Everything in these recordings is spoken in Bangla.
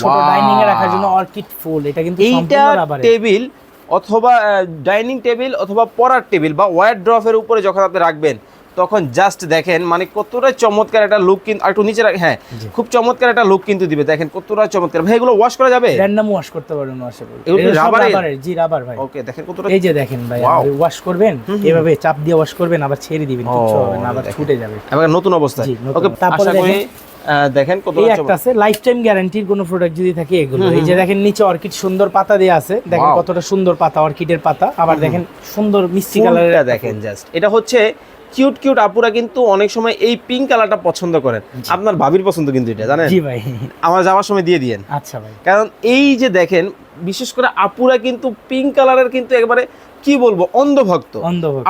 ছোট ডাইনিং এ রাখার জন্য অর্কিড ফুল এটা কিন্তু এইটা টেবিল অথবা ডাইনিং টেবিল অথবা পড়ার টেবিল বা ওয়ার ড্রফের উপরে যখন আপনি রাখবেন তখন জাস্ট দেখেন মানে কতটা চমৎকার একটা লুক কিন্তু একটু নিচে হ্যাঁ খুব চমৎকার একটা লুক কিন্তু দিবে। দেখেন কতটা চমৎকার। ভাই এগুলো ওয়াশ করা যাবে? র্যান্ডম ওয়াশ করতে পারবেন ওয়াশে এগুলো। রাবারের? জি রাবার ভাই। ওকে দেখেন কতটা এই যে দেখেন ভাই ওয়াশ করবেন এভাবে চাপ দিয়ে ওয়াশ করবেন আবার ছেড়ে দিবেন কিছু হবে না আবার ছুটে যাবে। এবার নতুন নতুন। ওকে তারপরে দেখেন এই একটা আছে লাইফ টাইম গ্যারান্টির কোনো প্রোডাক্ট যদি থাকে এগুলো। এই যে দেখেন নিচে অর্কিড সুন্দর পাতা আছে। দেখেন কতটা সুন্দর পাতা অর্কিডের পাতা। আবার দেখেন সুন্দর মিষ্টি দেখেন জাস্ট এটা হচ্ছে কিউট কিউট আপুরা কিন্তু অনেক সময় এই পিঙ্ক কালারটা পছন্দ করেন। আপনার ভাবির পছন্দ কিন্তু এটা জানেন? জি ভাই। আমার যাওয়ার সময় দিয়ে দিয়েন। আচ্ছা ভাই। কারণ এই যে দেখেন বিশেষ করে আপুরা কিন্তু পিঙ্ক কালারের কিন্তু একেবারে কি বলব অন্ধভক্ত।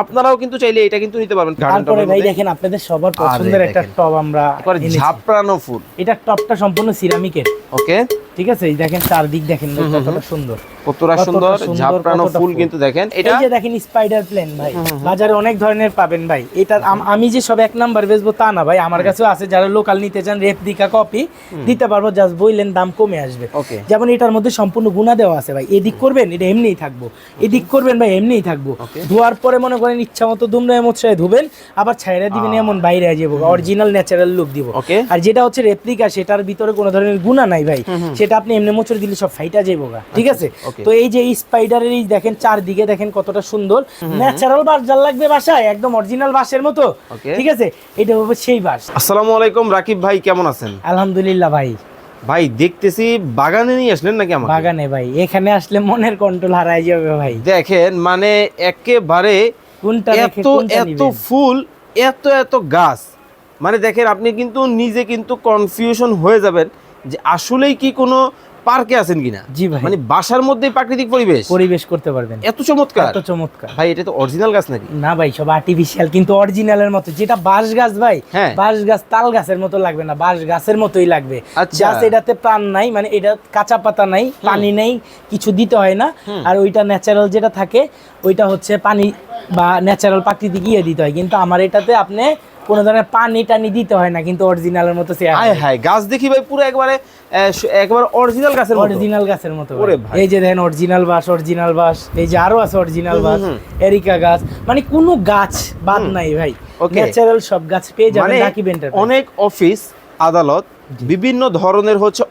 আপনারাও কিন্তু চাইলে এটা কিন্তু নিতে পারবেন। তারপরে ভাই দেখেন আপনাদের সবার পছন্দের একটা টপ টব আমরা ঝাপড়ানো ফুল। এটা টপটা সম্পূর্ণ সিরামিকের ওকে ঠিক আছে? এই দেখেন চারদিক দেখেন কতটা সুন্দর। কতটা সুন্দর ঝাপড়ানো ফুল। কিন্তু দেখেন। এটা এই যে দেখেন স্পাইডার প্লেন ভাই বাজারে অনেক ধরনের পাবেন ভাই। এটা আমি যে সব এক নাম্বার বেচবো তা না ভাই আমার কাছেও আছে যারা লোকাল নিতে চান রেপ্লিকা কপি দিতে পারব জাস্ট বইলেন দাম কমে আসবে। যেমন এটার মধ্যে সম্পূর্ণ গুণা দেওয়া আছে ভাই। এদিক করবেন এটা এমনিই থাকব। এদিক করবেন ভাই এমনিই থাকব। ধোয়ার পরে মনে করেন ইচ্ছা মতো দুমড়ায় মোছায় ধুবেন আবার ছাইরা দিবেন এমন বাইরে যাব অরিজিনাল ন্যাচারাল লুক দিব। আর যেটা হচ্ছে রেপ্লিকা সেটার ভিতরে কোনো ধরনের গুণা নাই ভাই। সেটা আপনি এমনি মোচড় দিলে সব ফাইটা যাইবো গা। ঠিক আছে? তো এই যে স্পাইডারের এই দেখেন চারদিকে দেখেন কতটা সুন্দর। ন্যাচারাল বাস যার লাগবে বাসায় একদম অরিজিনাল বাসের মতো। ঠিক আছে? এটা হবে সেই বাস আসসালামু আলাইকুম রাকিব ভাই কেমন আছেন? আলহামদুলিল্লাহ ভাই। ভাই দেখতেছি বাগানে নিয়ে আসলেন নাকি আমাকে? বাগানে ভাই এখানে আসলে মনের কন্ট্রোল হারাই যাবে ভাই। দেখেন মানে একেবারে কোনটা এত এত ফুল এত এত গাছ। মানে দেখেন আপনি কিন্তু নিজে কিন্তু কনফিউশন হয়ে যাবেন। যে আসলেই কি কোনো পার্কে আছেন কিনা? জি ভাই। মানে বাসার মধ্যেই প্রাকৃতিক পরিবেশ? পরিবেশ করতে পারবেন। এত চমৎকার। এত চমৎকার। ভাই এটা তো অরিজিনাল গাছ নাকি? না ভাই সব আর্টিফিশিয়াল কিন্তু অরিজিনালের মতো। যেটা বাঁশ গাছ ভাই হ্যাঁ। বাঁশ গাছ তাল গাছের মতো লাগবে না বাঁশ গাছের মতোই লাগবে। আচ্ছা। জাস্ট এটাতে প্রাণ নাই মানে এটা কাঁচা পাতা নাই পানি নেই কিছু দিতে হয় না। আর ওইটা ন্যাচারাল যেটা থাকে ওইটা হচ্ছে পানি বা ন্যাচারাল প্রাকৃতিক ইয়ে দিতে হয়। কিন্তু আমার এটাতে আপনি কোনো ধরনের পানি টানি দিতে হয় না কিন্তু অরিজিনালের মতো চেয়ার হায় হায়। গাছ দেখি ভাই পুরো একবারে একবারে অরিজিনাল গাছের অরিজিনাল গাছের মতো। এই যে দেখেন অরিজিনাল বাস অরিজিনাল বাস এই যে আরও আছে অরিজিনাল বাস এরিকা গাছ মানে কোনো গাছ বাদ নাই ভাই. ন্যাচারাল সব গাছ পেয়ে যাবেন নাকি বেন্টার অনেক অফিস আদালত বিভিন্ন ধরনের হচ্ছে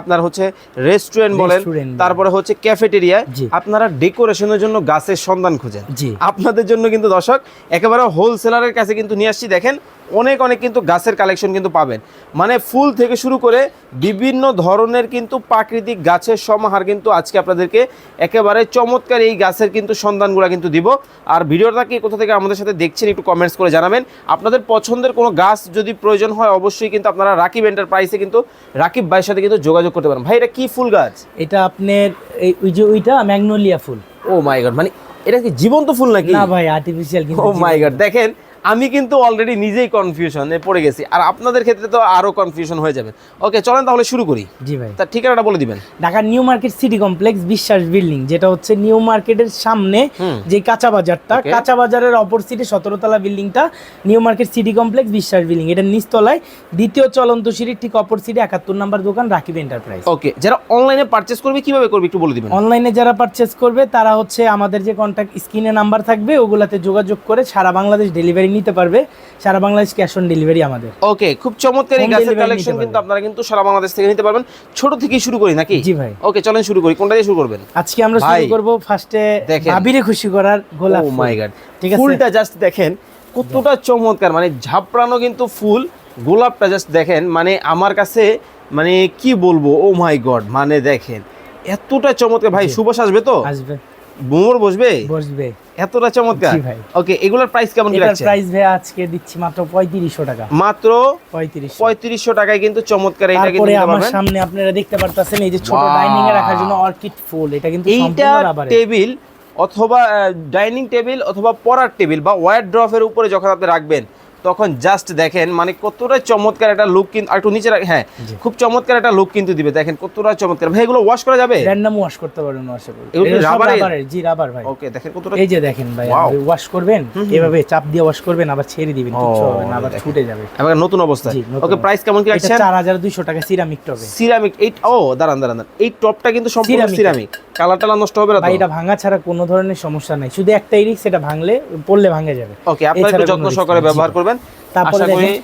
আপনার হচ্ছে রেস্টুরেন্ট বলেন তারপরে হচ্ছে ক্যাফেটেরিয়া। আপনারা ডেকোরেশনের জন্য গাছের সন্ধান খুঁজেন। আপনাদের জন্য কিন্তু দর্শক একেবারে হোলসেলারের কাছে কিন্তু নিয়ে আসছি দেখেন অনেক অনেক কিন্তু গাছের কালেকশন কিন্তু পাবেন। মানে ফুল থেকে শুরু করে বিভিন্ন ধরনের কিন্তু প্রাকৃতিক গাছের সমাহার কিন্তু আজকে আপনাদেরকে একেবারে চমৎকার এই গাছের কিন্তু সন্ধানগুলো কিন্তু দিব। আর ভিডিওটা কি কোথা থেকে আমাদের সাথে দেখছেন একটু কমেন্টস করে জানাবেন। আপনাদের পছন্দের কোনো গাছ যদি প্রয়োজন হয় অবশ্যই কিন্তু আপনারা রাকিব এন্টারপ্রাইসে কিন্তু রাকিব ভাইয়ের সাথে কিন্তু যোগাযোগ করতে পারেন। ভাই এটা কি ফুল গাছ? এটা আপনার এই ওই যে ওইটা ম্যাগনোলিয়া ফুল। ও মাই গড মানে এটা কি জীবন্ত ফুল নাকি? না ভাই আর্টিফিশিয়াল কিন্তু ও মাই গড দেখেন আমি কিন্তু অলরেডি নিজেই কনফিউশনে পড়ে গেছি। আর আপনাদের ক্ষেত্রে তো আরও কনফিউশন হয়ে যাবে। ওকে চলেন তাহলে শুরু করি। জি ভাই। তার ঠিকানাটা বলে দিবেন। ঢাকার new market city complex Biswas building যেটা হচ্ছে নিউ মার্কেটের সামনে যে কাঁচা বাজারটা। কাঁচা বাজারের অপর অপোজিটে সতেরোতলা বিল্ডিংটা new market city complex Biswas building এটা নিচতলায়। দ্বিতীয় চলন্ত সিঁড়ির ঠিক অপর সিটে একাত্তর নাম্বার দোকান রাকিব এন্টারপ্রাইজ ওকে যারা অনলাইনে পারচেস করবে কীভাবে করবে একটু বলে দিবেন? অনলাইনে যারা পারচেস করবে তারা হচ্ছে আমাদের যে কন্ট্যাক্ট স্ক্রিনে নাম্বার থাকবে ওগুলাতে যোগাযোগ করে সারা বাংলাদেশ ডেলিভারি নিতে পারবে সারা বাংলাদেশ ক্যাশ অন ডেলিভারি আমাদের। ওকে খুব চমৎকার এই গাছের কালেকশন কিন্তু আপনারা কিন্তু সারা বাংলাদেশ থেকে নিতে পারবেন। ছোট থেকে শুরু করি নাকি? জি ভাই। ওকে চলেন শুরু করি। কোনটা দিয়ে শুরু করবেন? আজকে আমরা শুরু করব ফার্স্টে। ভাবিরে খুশি করার গোলাপ ও মাই গড ঠিক আছে? ফুলটা জাস্ট দেখেন কতটা চমৎকার। মানে ঝাপড়ানো কিন্তু ফুল গোলাপটা জাস্ট দেখেন। মানে আমার কাছে মানে কি বলব? ও মাই গড মানে দেখেন। এতটা চমৎকার। ভাই। সুবাস আসবে তো? আসবে। বোমর বসবে? বসবে। এতটা চমৎকার। ওকে এগুলোর প্রাইস কেমন কি রাখছেন? প্রাইস ভাই আজকে দিচ্ছি মাত্র পঁয়ত্রিশশো টাকা। মাত্র পঁয়ত্রিশ পঁয়ত্রিশশো টাকায় কিন্তু চমৎকার এটা কিন্তু আমার সামনে আপনারা দেখতে পারতেছেন এই যে ছোট ডাইনিং এ রাখার জন্য অর্কিড ফুল এটা কিন্তু এইটা টেবিল অথবা ডাইনিং টেবিল অথবা পড়ার টেবিল বা ওয়ার ড্রফের উপরে যখন আপনি রাখবেন তখন জাস্ট দেখেন মানে কতটা চমৎকার একটা লুক কিন্তু একটু নিচে রাখ- হ্যাঁ খুব চমৎকার একটা লুক কিন্তু দিবে। দেখেন কতটা চমৎকার। ভাই এগুলো ওয়াশ করা যাবে? র্যান্ডম ওয়াশ করতে পারবেন ওয়াশে করে এগুলো? রাবারের জি রাবার ভাই। ওকে দেখেন কতটা এই যে দেখেন ভাই. ওয়াশ করবেন এভাবে চাপ দিয়ে ওয়াশ করবেন আবার ছেড়ে দিবেন কিছু হবে না আবার ছুটে যাবে। এবার নতুন অবস্থা। ওকে প্রাইস কেমন কি রাখছেন? হাজার দুইশো টাকা সিরামিক টবে সিরামিক এই ও দাঁড়ান দাঁড়ান। এই টপটা কিন্তু সম্পূর্ণ সিরামিক কালার টালার নষ্ট হবে না ভাই এটা ভাঙা ছাড়া কোনো ধরনের সমস্যা নাই। শুধু একটাই রিক্স এটা ভাঙলে পড়লে ভাঙে যাবে। ওকে আপনারা একটু যত্ন সহকারে ব্যবহার জি। করবেন। তারপরে দেখেন-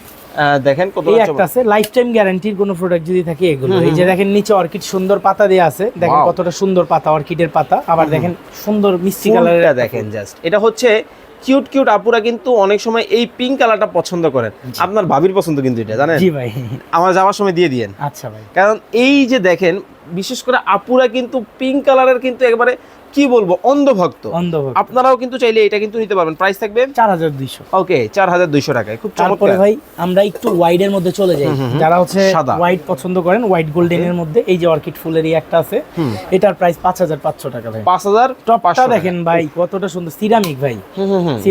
দেখেন কত একটা আছে লাইফ টাইম গ্যারান্টির কোনো প্রোডাক্ট যদি থাকে এগুলো। এই যে দেখেন নিচে অর্কিড সুন্দর পাতা দেওয়া আছে। দেখেন কতটা সুন্দর পাতা অর্কিডের পাতা। আবার দেখেন সুন্দর মিষ্টি কালারের দেখেন জাস্ট এটা হচ্ছে কিউট কিউট আপুরা কিন্তু অনেক সময় এই পিঙ্ক কালারটা পছন্দ করেন। আপনার ভাবির পছন্দ কিন্তু এটা জানেন? জি ভাই। আমার যাওয়ার সময় দিয়ে দিয়েন। আচ্ছা ভাই। কারণ এই যে দেখেন বিশেষ করে আপুরা কিন্তু পিঙ্ক কালারের কিন্তু একেবারে কি বলব? অন্ধভক্ত। অন্ধভক্ত। আপনারাও কিন্তু চাইলে এটা কিন্তু নিতে পারবেন। প্রাইস থাকবে চার হাজার দুইশো। ওকে চার হাজার দুইশো টাকায়। খুব তারপরে চমৎকার। ভাই আমরা একটু হোয়াইট এর মধ্যে চলে যাই। যারা হচ্ছে হোয়াইট পছন্দ করেন হোয়াইট গোল্ডেন এর মধ্যে এই যে অর্কিড ফুলেরই একটা আছে এটার প্রাইস পাঁচ হাজার পাঁচশো টাকা ভাই। পাঁচ হাজার টপটা দেখেন ভাই কতটা সুন্দর। সিরামিক ভাই।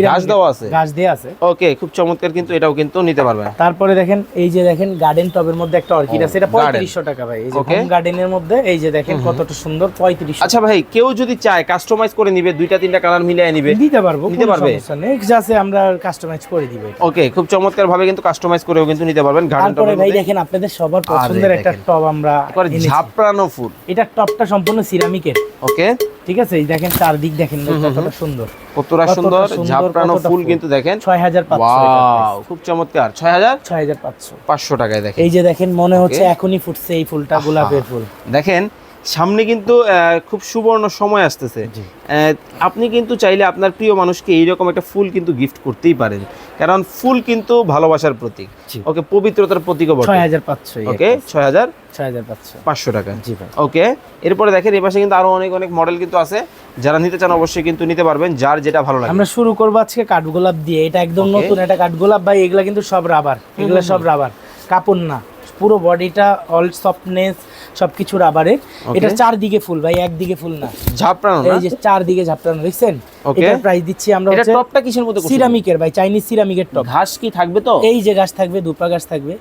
গাছ দেওয়া আছে। গাছ দেওয়া আছে। ওকে খুব চমৎকার কিন্তু এটাও কিন্তু নিতে পারবেন। তারপরে দেখেন এই যে দেখেন গার্ডেন টবের মধ্যে একটা অর্কিড আছে। এটা। পঁয়ত্রিশশো টাকা ভাই। এই যে. হোম গার্ডেনের মধ্যে এই যে দেখেন কতটা সুন্দর পঁয়ত্রিশ আচ্ছা ভাই কেউ যদি চায় কাস্টমাইজ করে নিবে দুইটা তিনটা কালার মিলিয়ে নিবে। দিতে পারব নিতে পারবে? নেই। আছে আমরা কাস্টমাইজ করে দিব ওকে খুব চমৎকার ভাবে কিন্তু কাস্টমাইজ করেও কিন্তু নিতে পারবেন। তারপরে ভাই দেখেন আপনাদের সবার পছন্দের একটা। টব আমরা এনেছি। ঝাপড়ানো ফুল। এটা টপটা সম্পূর্ণ সিরামিকের ওকে ঠিক আছে? এই দেখেন চারদিক দেখেন কতটা সুন্দর। কতটা সুন্দর ঝাপড়ানো ফুল। কিন্তু দেখেন। ছয় হাজার পাঁচশো ওয়াও খুব চমৎকার। ছয় হাজার? ছয় হাজার পাঁচশো। পাঁচশো টাকায় দেখেন। এই যে দেখেন মনে হচ্ছে এখনই ফুটছে এই ফুলটা গোলাপের ফুল। দেখেন সামনে কিন্তু খুব সুবর্ণ সময় আসতেছে। আপনি কিন্তু চাইলে আপনার প্রিয় মানুষকে এইরকম একটা ফুল কিন্তু গিফট করতেই পারেন। কারণ ফুল কিন্তু ভালোবাসার প্রতীক। ওকে পবিত্রতার প্রতীকও বটে। ছয় হাজার পাঁচশো ওকে পাঁচশো। পাঁচশো টাকা। জি ভাই। ওকে এরপরে দেখেন এই পাশে কিন্তু আরও অনেক অনেক মডেল কিন্তু আছে। যারা নিতে চান অবশ্যই কিন্তু নিতে পারবেন যার যেটা ভালো লাগে। আমরা শুরু করব আজকে কাঠগোলাপ দিয়ে। এটা একদম নতুন এটা কাঠগোলাপ ভাই এগুলা কিন্তু সব রাবার এগুলা সব রাবার কাপড় না। পুরো বডিটা অল সফটনেস সবকিছু রাবারের এটা চারদিকে ফুল ভাই একদিকে ফুল না। ঝাপড়ানো না? এই যে চারদিকে ঝাপটানো দেখছেন. এটার প্রাইস দিচ্ছি আমরা এটা টপটা কিসের মধ্যে? সিরামিকের ভাই চাইনিজ সিরামিকের টপ ঘাস কি থাকবে তো? এই যে গাছ থাকবে ধূপা গাছ থাকবে.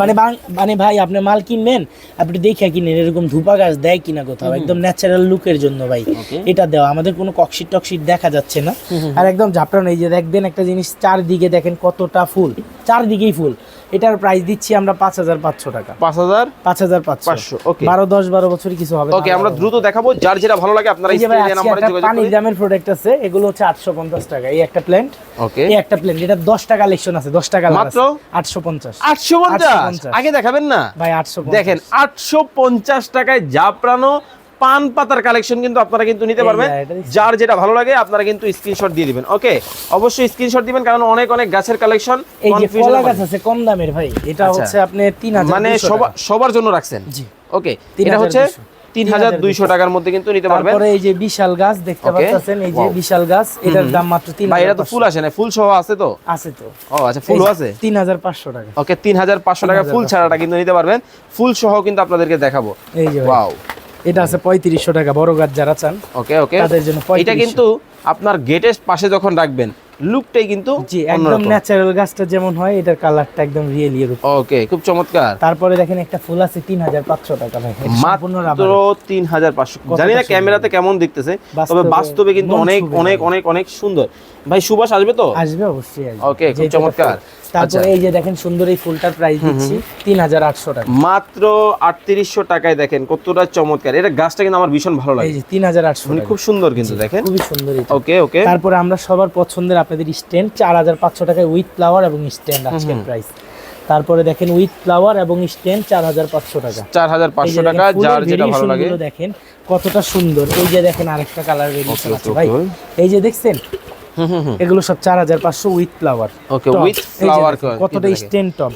মানে মানে ভাই আপনি মাল কিনবেন আপনি দেখে কিনেন এরকম ধূপা গাছ দেয় কিনা কোথাও। একদম ন্যাচারাল লুকের জন্য ভাই। এটা দেওয়া। আমাদের কোনো ককশিট টকশিট দেখা যাচ্ছে না। আর একদম ঝাপটানো এই যে দেখবেন একটা জিনিস চারদিকে দেখেন কতটা ফুল। চারদিকেই ফুল। এটার প্রাইস দিচ্ছি আমরা পাঁচ হাজার পাঁচশো টাকা। পাঁচ হাজার পাঁচ হাজার পাঁচশো। ওকে বারো দশ বারো বছর কিছু হবে ওকে আমরা দ্রুত দেখাবো যার যেটা ভালো লাগে আপনারা পানি দামের প্রোডাক্ট আছে এগুলো হচ্ছে আটশো পঞ্চাশ টাকা। এই একটা প্ল্যান্ট ওকে এই একটা প্ল্যান্ট এটা দশটা কালেকশন আছে দশটা টাকা মাত্র? আটশো পঞ্চাশ। আটশো পঞ্চাশ? 850 আগে দেখাবেন না? ভাই আটশো দেখেন আটশো পঞ্চাশ টাকায় জাপরানো পান পাতার কালেকশন কিন্তু আপনারা কিন্তু নিতে পারবেন। যার যেটা ভালো লাগে আপনারা কিন্তু স্ক্রিনশট দিয়ে দিবেন। ওকে অবশ্যই স্ক্রিনশট দিবেন কারণ অনেক অনেক গাছের কালেকশন এই যে কলা গাছ আছে কম দামের ভাই এটা আচ্ছা। হচ্ছে আপনি তিন হাজার মানে সবার জন্য রাখছেন? জি। ওকে এটা হচ্ছে তিন হাজার দুইশো। টাকার মধ্যে কিন্তু নিতে পারবেন। এই যে বিশাল গাছ দেখতে পাচ্ছেন এই যে বিশাল গাছ এটার দাম মাত্র তিন ভাই এটা তো ফুল আসে না? ফুল সহ আছে তো? আছে তো। ও আচ্ছা ফুলও আছে? তিন হাজার পাঁচশো টাকা। ওকে তিন হাজার পাঁচশো টাকা ফুল 3500 ছাড়াটা কিন্তু নিতে পারবেন। ফুল সহ কিন্তু আপনাদেরকে দেখাবো। এই যে ওয়াও এটা আছে পঁয়ত্রিশশো টাকা বড় গাছ যারা চান ওকে ওকে। তাদের জন্য এটা কিন্তু আপনার গেটের পাশে যখন রাখবেন লুকটাই কিন্তু জি একদম ন্যাচারাল গাছটা যেমন হয় এটার কালারটা একদম রিয়েলি এরকম ওকে খুব চমৎকার। তারপরে দেখেন একটা ফুল আছে তিন হাজার পাঁচশো টাকা ভাই। মাত্র রাবার তিন হাজার পাঁচশো। কতটা জানি না। ক্যামেরাতে কেমন দেখতেছে তবে বাস্তবে কিন্তু অনেক অনেক অনেক অনেক সুন্দর। ভাই সুবাস আসবে তো? আসবে অবশ্যই আসবে। Okay, খুব চমৎকার। তারপরে আচ্ছা। এই যে দেখেন সুন্দর এই ফুলটার প্রাইস দিচ্ছি তিন হাজার আটশো টাকা। মাত্র আটত্রিশশো টাকায় দেখেন কতটা চমৎকার। এটা গাছটা কিন্তু আমার ভীষণ ভালো লাগে। এই যে তিন হাজার আটশো মানে খুব সুন্দর কিন্তু দেখেন। খুবই সুন্দর এটা। ওকে ওকে তারপরে আমরা সবার পছন্দের আপনাদের স্ট্যান্ড চার হাজার পাঁচশো টাকায় উইথ ফ্লাওয়ার এবং স্ট্যান্ড আজকের প্রাইস তারপরে দেখেন উইথ ফ্লাওয়ার এবং স্ট্যান্ড চার হাজার পাঁচশো টাকা। চার হাজার এই পাঁচশো যে টাকা যার যেটা ভালো লাগে। দেখেন কতটা সুন্দর। এই যে দেখেন আরেকটা কালার ভেরিয়েশন আছে ভাই। এই যে দেখছেন এগুলো সব চার হাজার পাঁচশো with flower okay with flower কতটা স্ট্যান্ড টপ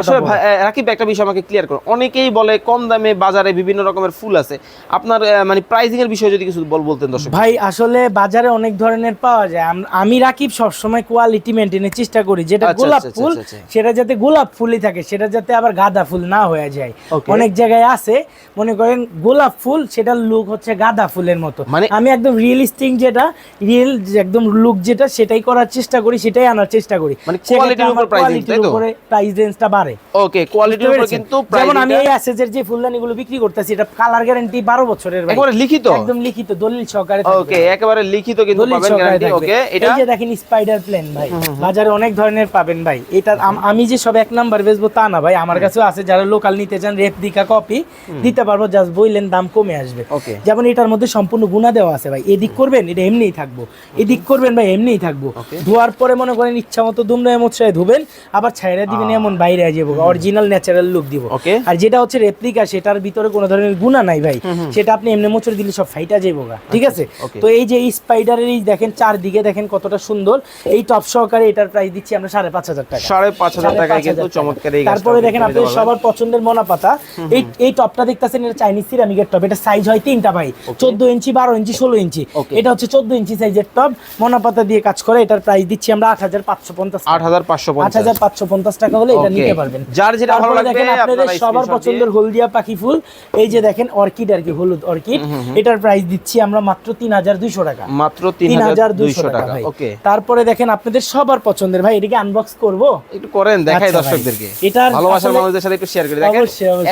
আসলে রাকিব একটা বিষয় আমাকে ক্লিয়ার করুন অনেকেই বলে কম দামে বাজারে বিভিন্ন রকমের ফুল আছে। আপনার মানে প্রাইসিং এর বিষয়ে যদি কিছু বল বলতেন দর্শক। ভাই আসলে বাজারে অনেক ধরনের পাওয়া যায়। আমি রাকিব সবসময় কোয়ালিটি মেনটেনের চেষ্টা করি। যেটা আচ্ছা, গোলাপ আচ্ছা, ফুল আচ্ছা। সেটা যাতে গোলাপ ফুলই থাকে সেটা যাতে আবার গাঁদা ফুল না হয়ে যায়। অনেক জায়গায় আছে মনে করেন গোলাপ ফুল সেটার লুক হচ্ছে গাঁদা ফুলের মতো। মানে- আমি একদম রিয়েলিস্টিক যেটা রিয়েল একদম লুক যেটা সেটাই করার চেষ্টা করি সেটাই আনার চেষ্টা করি। মানে সেক্ষেত্রে quality র উপর র তাই তো? প্রাইস রেঞ্জটা বাড়ে। ওকে কোয়ালিটির উপর? কিন্তু যেমন আমি এই অ্যাসেজের যে ফুলদানিগুলো বিক্রি করতেছি এটা কালার গ্যারান্টি বারো বছরের ভাই। একেবারে লিখিত? একদম লিখিত দলিল সহকারে ওকে একেবারে লিখিত কিন্তু পাবেন গ্যারান্টি ওকে এটা? এই যে দেখেন স্পাইডার প্লেন ভাই বাজারে অনেক ধরনের পাবেন ভাই। এটা আমি যে সব এক নাম্বার বেচবো তা না ভাই। আমার কাছেও আছে যারা লোকাল নিতে চান রেপ্লিকা কপি দিতে পারব জাস্ট বইলেন দাম কমে আসবে। ওকে যেমন এটার মধ্যে সম্পূর্ণ গুণা দেওয়া আছে ভাই। এদিক করবেন এটা এমনিই থাকব। এদিক করবেন ভাই এমনিই থাকব। ধোয়ার পরে মনে করেন ইচ্ছা মতো দুমড়ে মশায় ধুবেন আবার ছাইরা দিবেন এমন বাইরে যাব অরিজিনাল ন্যাচারাল লুক দিব. আর যেটা হচ্ছে রেপ্লিকা সেটার ভিতরে কোনো ধরনের গুণা নাই ভাই। সেটা আপনি এমনি মোচড় দিলে সব ফাইটা যাব ঠিক আছে? তো এই যে স্পাইডারের এই দেখেন চারদিকে দেখেন কতটা সুন্দর। এই টপ সহকারে এটার প্রাইস দিচ্ছি আমরা সাড়ে পাঁচ হাজার টাকা। সাড়ে পাঁচ হাজার টাকায় কিন্তু চমৎকার তারপরে দেখেন আপনাদের সবার পছন্দের মনা পাতা এই এই টপটা দেখতেছেন এটা চাইনিজ সিরামিকের টপ এটা সাইজ হয় তিনটা ভাই। চোদ্দ ইঞ্চি বারো ইঞ্চি ষোলো ইঞ্চি। এটা হচ্ছে চোদ্দ ইঞ্চি সাইজের টপ মনা পাতা দিয়ে কাজ করে এটার প্রাইস দিচ্ছি আমরা আট হাজার পাঁচশো পঞ্চাশ আট টাকা হলে এটা নিতে পারবেন। যার যেটা ভালো লাগবে আপনাদের সবার পছন্দের হলদিয়া পাখি ফুল এই যে দেখেন অর্কিড আর কি হলুদ অর্কিড এটার প্রাইস দিচ্ছি আমরা মাত্র তিন হাজার দুইশো টাকা। মাত্র তিন হাজার দুইশো টাকা ভাই। ওকে তারপরে দেখেন আপনাদের সবার পছন্দের ভাই এটাকে আনবক্স করব? একটু করেন দেখাই আচ্ছা দর্শকদেরকে। এটার ভালোবাসার মানুষদের সাথে একটু শেয়ার করে। দেখেন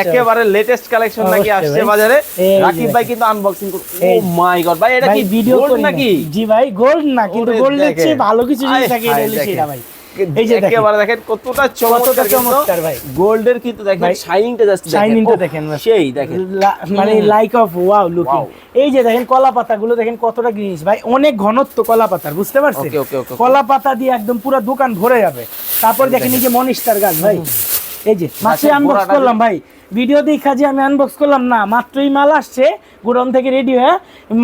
একেবারে লেটেস্ট কালেকশন নাকি আসছে বাজারে। রাকিব ভাই কিন্তু আনবক্সিং ও মাই গড ভাই এটা কি ভিডিও নাকি? জি ভাই গোল্ড না কিন্তু গোল্ডের দেখেন। চেয়ে ভালো কিছু যদি থাকে এটা হলো দেখেন। ভাই। এই যে একেবারে দেখেন কতটা চমৎকার চমৎকার ভাই। গোল্ডের কিন্তু দেখেন শাইনিংটা জাস্ট শাইনিংটা দেখেন সেই দেখেন। মানে লাইক অফ ওয়াও লুকিং এই যে দেখেন কলা পাতাগুলো দেখেন কতটা গ্রিনিশ ভাই অনেক ঘনত্ব কলা পাতার বুঝতে পারছেন? Okay. কলা পাতা দিয়ে একদম পুরো দোকান ভরে যাবে। তারপর দেখেন এই যে মনিস্টার গাছ ভাই। এই যে মাত্রই গাছের আনবক্স করলাম ভাই। ভিডিও দেখা যে আমি আনবক্স করলাম না মাত্রই মাল আসছে গোডাউন থেকে রেডি হয়ে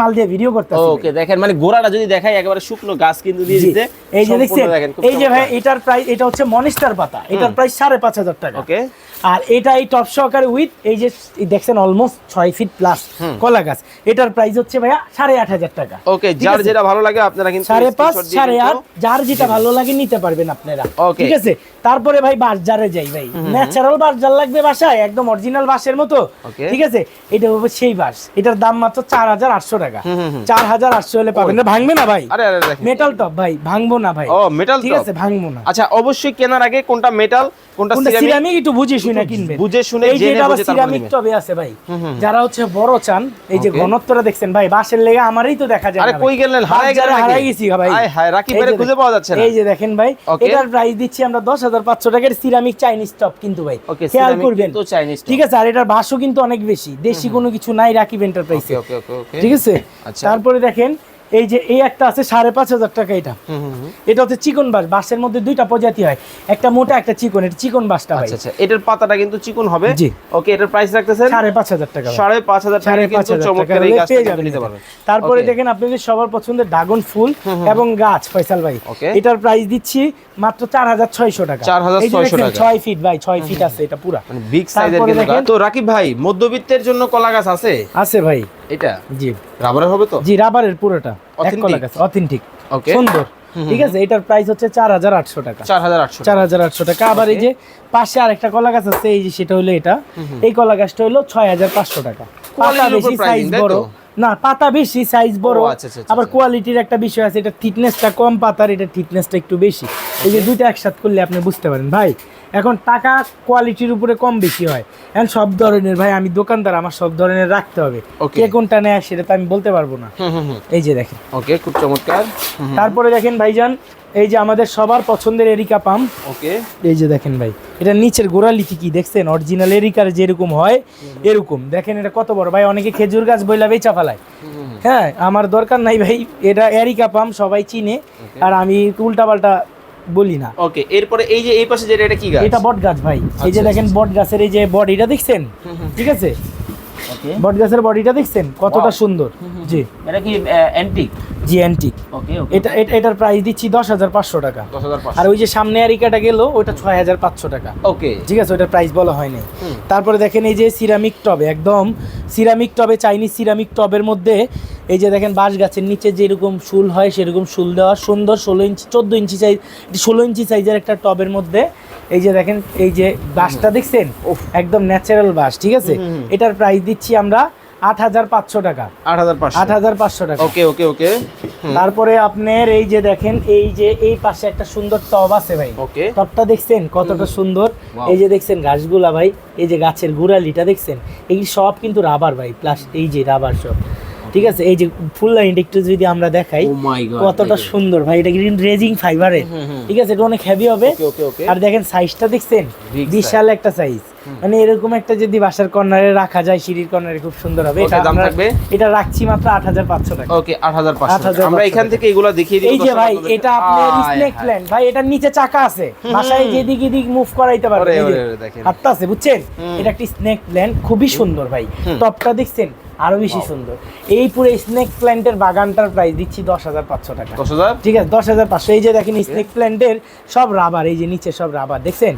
মাল দিয়ে ভিডিও করতে ওকে দেখেন মানে গোড়াটা যদি দেখাই একেবারে শুকনো গাছ কিন্তু দিয়ে দিতে এই যে দেখছেন দেখেন, এই যে ভাই এটার প্রাইস এটা হচ্ছে মনিস্টার পাতা এটার প্রাইস সাড়ে পাঁচ হাজার টাকা। ওকে। আর এটা এই টপ সহকারে উইথ এই যে দেখছেন অলমোস্ট ছয় ফিট প্লাস কলা গাছ। এটার প্রাইস হচ্ছে ভাইয়া সাড়ে আট হাজার টাকা। ওকে ঠিক যার আছে? যেটা ভালো লাগে আপনারা কিন্তু সাড়ে পাঁচ সাড়ে আট যার যেটা ভালো লাগে নিতে পারবেন আপনারা। ঠিক আছে? তারপরে ভাই বাসজারে যাই ভাই। ন্যাচারাল বাসজার লাগবে বাসায় একদম অরিজিনাল বাসের মতো। ঠিক আছে? এটা হবে সেই বাস এটার দাম মাত্র চার হাজার আটশো টাকা। চার হাজার আটশো হলে পাবেন। না ভাঙবে না ভাই? মেটাল টপ ভাই ভাঙবো না ভাই। ও মেটাল ঠিক আছে ভাঙবো না। আচ্ছা অবশ্যই কেনার আগে কোনটা মেটাল কোনটা কোনটা সিরামিক? সিরামিক একটু বুঝে শুনে কিনবেন। বুঝে শুনে এই যে এটা আবার সিরামিক টবে আছে ভাই। যারা হচ্ছে বড় চান এই যে ঘনত্বটা দেখছেন ভাই বাঁশের লেগে আমারই তো দেখা যায় আরে কই গেলেন? হারাই গেলেন হারাই গেছি ভাই। আয় হায় রাকিব এই খুঁজে পাওয়া যাচ্ছে না। এই যে দেখেন ভাই এটার প্রাইস দিচ্ছি আমরা দশ হাজার পাঁচশো টাকার সিরামিক চাইনিজ টপ কিন্তু ভাই। খেয়াল করবেন। তো চাইনিজ ঠিক আছে আর এটার বাসও কিন্তু অনেক বেশি। দেশি কোনো কিছু নাই রাকিব এন্টারপ্রাইজে ওকে ওকে ওকে ঠিক আছে? আচ্ছা। তারপরে দেখেন এই যে এই একটা আছে সাড়ে পাঁচ হাজার টাকা এটা। এটা হচ্ছে চিকন বাস বাসের মধ্যে দুইটা প্রজাতি হয়। একটা মোটা একটা চিকন। এটা চিকন বাসটা ভাই। আচ্ছা আচ্ছা। এটার পাতাটা কিন্তু চিকন হবে? জি। ওকে এটার প্রাইস রাখতেছেন? সাড়ে পাঁচ হাজার টাকা সাড়ে পাঁচ হাজার সাড়ে পাঁচ হাজার চমৎকার এই গাছটা কিন্তু নিতে পারবেন। তারপরে. দেখেন আপনাদের সবার পছন্দের ড্রাগন ফুল এবং গাছ ফয়সাল ভাই। এটার প্রাইস দিচ্ছি মাত্র চার হাজার ছয়শো টাকা। চার হাজার ছয়শো টাকা। ছয় ফিট ভাই ছয় ফিট আছে এটা পুরা। মানে বিগ সাইজের কিন্তু গাছ। তো রাকিব ভাই মধ্যবিত্তের জন্য কলা গাছ আছে? আছে ভাই। এটা? জি। রাবারের হবে তো? জি রাবারের পুরোটা। অথেন্টিক. সুন্দর। ঠিক আছে? এটার প্রাইস হচ্ছে চার হাজার আটশো টাকা। চার হাজার আটশো চার হাজার আটশো টাকা। আবার এই যে পাশে আরেকটা কলা গাছ আছে এই যে সেটা হলো এটা। এই কলা গাছটা হলো ছয় হাজার পাঁচশো টাকা। পাতা বেশি সাইজ বড়। না পাতা বেশি সাইজ বড়। আচ্ছা, আচ্ছা, আচ্ছা, আবার। কোয়ালিটির একটা বিষয় আছে এটা থিকনেসটা কম পাতার এটা থিকনেসটা একটু বেশি। এই যে দুইটা একসাথে করলে আপনি বুঝতে পারেন। ভাই এখন টাকা কোয়ালিটির উপরে কম বেশি হয়। এখন সব ধরনের ভাই আমি দোকানদার আমার সব ধরনের রাখতে হবে. কে কোনটা নেয় সেটা তো আমি বলতে পারব না। এই যে দেখেন। ওকে খুব চমৎকার। তারপরে দেখেন ভাইজান এই যে আমাদের সবার পছন্দের এরিকা পাম্প ওকে এই যে দেখেন ভাই এটা নিচের গোড়ালি কি দেখছেন? অরিজিনাল এরিকার যেরকম হয় এরকম। দেখেন এটা কত বড়। ভাই অনেকে খেজুর গাছ বইলা বেচা ফেলায়। হ্যাঁ আমার দরকার নাই ভাই এটা এরিকা পাম সবাই চিনে। আর আমি উল্টা পাল্টা বলি না। ওকে এরপরে এই যে এই পাশে যেটা এটা কি গাছ? এটা বট গাছ ভাই। এই যে আচ্ছা, দেখেন বট গাছের এই যে বডিটা দেখছেন? ঠিক আছে? ওকে। বট গাছের বডিটা দেখছেন? কতটা সুন্দর। জি। এটা কি অ্যান্টিক জি অ্যান্টিক ওকে ওকে। এটা এটা- এটার প্রাইস দিচ্ছি দশ হাজার পাঁচশো টাকা। আর ওই যে সামনে এরিকাটা গেল ওটা ছয় হাজার পাঁচশো টাকা। ওকে। ঠিক আছে? ওটার প্রাইস বলা হয়নি তারপরে দেখেন এই যে সিরামিক টবে একদম সিরামিক টবে চাইনিজ সিরামিক টবের মধ্যে এই যে দেখেন বাঁশ গাছের নিচে যেরকম শুল হয় সেরকম শুল দেওয়া। সুন্দর ষোলো ইঞ্চি চোদ্দ ইঞ্চি সাইজ ষোলো ইঞ্চি সাইজের একটা টবের মধ্যে। এই যে দেখেন এই যে বাঁশটা দেখছেন? একদম ন্যাচারাল বাঁশ ঠিক আছে। এটার প্রাইস দিচ্ছি আমরা আট হাজার পাঁচশো টাকা। আট হাজার পাঁচশো। আট হাজার পাঁচশো টাকা। ওকে ওকে ওকে। তারপরে আপনার এই যে দেখেন এই যে এই পাশে একটা সুন্দর টব আছে ভাই। ওকে। টবটা দেখছেন? কতটা সুন্দর। এই যে দেখছেন গাছগুলা ভাই এই যে গাছের গুড়ালিটা দেখছেন? এই সব কিন্তু রাবার ভাই প্লাস এই যে রাবার সব। ঠিক আছে? এই যে ফুল লাইন একটু যদি আমরা দেখাই গড কতটা সুন্দর ভাই এটা গ্রিন রেজিং ফাইবারের ঠিক আছে? এটা অনেক হেভি হবে। আর দেখেন সাইজটা দেখছেন? বিশাল একটা সাইজ মানে এরকম একটা যদি বাসার কর্নারে রাখা যায় সিঁড়ির কর্নারে খুব সুন্দর হবে। এটা দাম থাকবে? এটা রাখছি মাত্র আট হাজার পাঁচশো টাকা। ওকে 8500 8500 আমরা এখান থেকে এগুলো দেখিয়ে দিব এই যে ভাই এটা আপনার স্নেক। প্ল্যান্ট ভাই এটার নিচে চাকা আছে। বাসায় যেদিক এদিক মুভ করাইতে পারবে। হাতটা আছে বুঝছেন? এটা একটি স্নেক প্ল্যান খুবই সুন্দর ভাই। টপটা দেখছেন? আরও বেশি সুন্দর। এই পুরো স্নেক প্ল্যান্টের বাগানটার প্রাইস দিচ্ছি দশ হাজার পাঁচশো টাকা। 10000 ঠিক আছে দশ হাজার পাঁচশো। এই যে দেখেন স্নেক প্ল্যান্টের সব রাবার এই যে নিচে সব রাবার দেখছেন।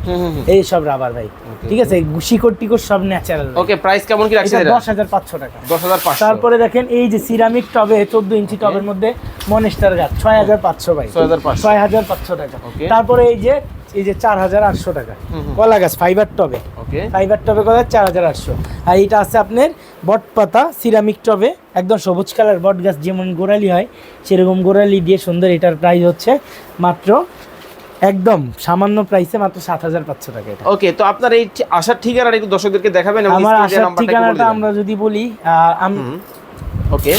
এই সব রাবার ভাই। ঠিক আছে শিকড় টিকড় সব ন্যাচারাল ওকে প্রাইস কেমন কি রাখছেন দশ হাজার পাঁচশো টাকা। 10500 তারপরে দেখেন এই যে সিরামিক টবে চোদ্দ ইঞ্চি টবের মধ্যে মনেস্টার গাছ ছয় হাজার পাঁচশো ভাই। ছয় হাজার পাঁচশো। টাকা. তারপরে এই যে এই যে চার হাজার আটশো টাকা। কলা গাছ ফাইবার টবে ওকে ফাইবার টবে কলা চার হাজার আটশো। আর এটা আছে আপনার বট পাতা সিরামিক টবে একদম সবুজ কালার বট গাছ যেমন গোড়ালি হয় সেরকম গোড়ালি দিয়ে সুন্দর এটার প্রাইস হচ্ছে মাত্র একদম সামান্য প্রাইসে মাত্র সাত হাজার পাঁচশো টাকা এটা। ওকে তো আপনার এই আসার ঠিকানাটা একটু দর্শকদেরকে দেখাবেন আমার আসার ঠিকানাটা আমরা যদি বলি ওকে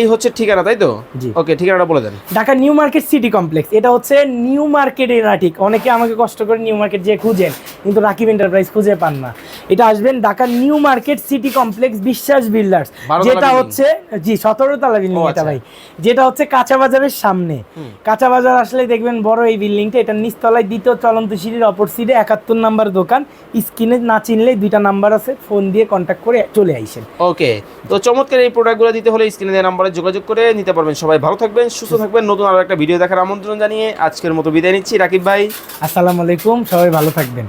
এই হচ্ছে ঠিকানা তাই তো? জি। ওকে ঠিকানাটা বলে দেন। Dhaka new market city complex এটা হচ্ছে নিউ মার্কেট না ঠিক অনেকে আমাকে কষ্ট করে নিউ মার্কেট যে খুঁজেন কিন্তু রাকিব এন্টারপ্রাইজ খুঁজে পান না। এটা আসবেন Dhaka new market city complex Biswas builders. যেটা হচ্ছে জি সতেরো তলা বিল্ডিং এটা আচ্ছা। ভাই। যেটা হচ্ছে কাঁচা বাজারের সামনে। কাঁচা বাজার আসলে দেখবেন বড় এই বিল্ডিংটা এটা নিচতলায় দ্বিতীয় চলন্ত সিঁড়ির অপর সিটে একাত্তর নাম্বার দোকান। স্ক্রিনে না চিনলে দুইটা নাম্বার আছে ফোন দিয়ে কন্ট্যাক্ট করে চলে আইসেন। ওকে তো চমৎকার এই প্রোডাক্টগুলো দিতে হলে স্ক্রিনে দেওয়া নাম্বারে যোগাযোগ করে নিতে পারবেন। সবাই ভালো থাকবেন সুস্থ থাকবেন। নতুন আরও একটা ভিডিও দেখার আমন্ত্রণ জানিয়ে আজকের মতো বিদায় নিচ্ছি। রাকিব ভাই। আসসালামু আলাইকুম সবাই ভালো থাকবেন।